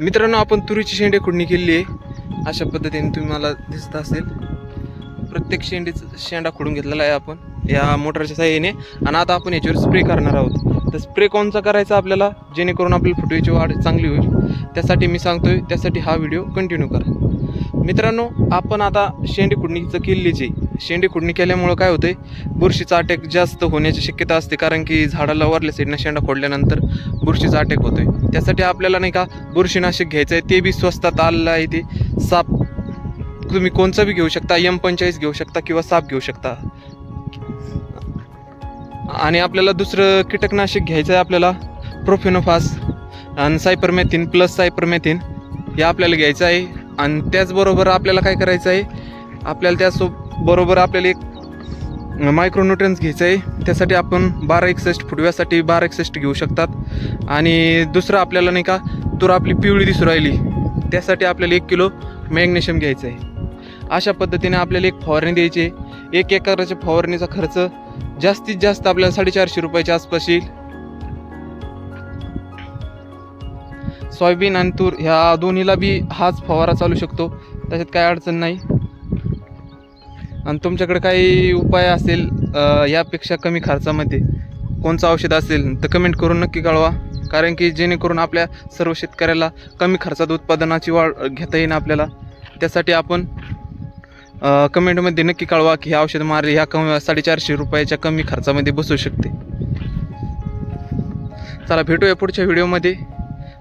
मित्रांनो आपण तुरीची शेंडे खुडणी केली आहे. अशा पद्धतीने तुम्ही मला दिसत असेल. प्रत्येक शेंडीचा शेंडा खुडून घेतलेला आहे आपण. या मोटरच्या साह्याने आणि आता आपण याच्यावर स्प्रे करणार आहोत. तर स्प्रे कोणचा करायचा आपल्याला? जेणेकरून आपली फुटवेची वाढ चांगली होईल. त्यासाठी मी सांगतोय त्यासाठी हा व्हिडिओ कंटिन्यू करा. मित्रांनो आपण आता शेंडी खुडणीचं केलेलीच जी. शेंडी खुडणी केल्यामुळं काय होते बुरशीचा अटॅक जास्त होण्याची शक्यता असते कारण की झाडाला वरल्या साईडनं शेंडा खोडल्यानंतर बुरशीचा अटॅक होतोय. त्यासाठी आपल्याला नाही का बुरशीनाशक घ्यायचं आहे ते बी स्वस्तात आलेलं आहे ते. साप तुम्ही कोणचं बी घेऊ शकता एम पंचेचाळीस घेऊ शकता किंवा साप घेऊ शकता. आणि आपल्याला दुसरं कीटकनाशक घ्यायचं आहे आपल्याला प्रोफिनोफास आणि सायपरमेथिन प्लस सायपरमेथिन हे आपल्याला घ्यायचं आहे. आणि त्याचबरोबर आपल्याला काय करायचं आहे आपल्याला त्यासो बरोबर आपल्याला एक मायक्रोन्युट्रन्स घ्यायचं आहे त्यासाठी आपण बारा एकसष्ट फुटव्यासाठी बारा एकसष्ट घेऊ शकतात. आणि दुसरं आपल्याला नाही का तूर आपली पिवळी दिसू राहिली. त्यासाठी आपल्याला एक किलो मॅग्नेशियम घ्यायचं आहे अशा पद्धतीने आपल्याला एक फवारणी द्यायची. आहे एक एकराच्या फवारणीचा खर्च जास्तीत जास्त आपल्याला साडेचारशे रुपयाच्या आसपास येईल. सोयाबीन आणि तूर ह्या दोन्हीला बी हाच फवारा चालू शकतो. त्याच्यात काय अडचण नाही. आणि तुमच्याकडे काही उपाय असेल यापेक्षा कमी खर्चामध्ये कोणचं औषध असेल तर कमेंट करून नक्की कळवा. कारण की जेणेकरून आपल्या सर्व शेतकऱ्याला कमी खर्चात उत्पादनाची वाढ घेता येईन आपल्याला. त्यासाठी आपण कमेंटमध्ये नक्की कळवा की हे औषध मारले ह्या कमी साडेचारशे रुपयाच्या कमी खर्चामध्ये बसू शकते. चला भेटूया पुढच्या व्हिडिओमध्ये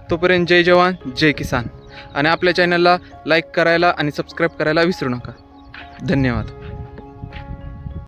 तोपर्यंत जय जवान जय किसान. आणि आपल्या चॅनलला लाईक करायला आणि सबस्क्राईब करायला विसरू नका. धन्यवाद.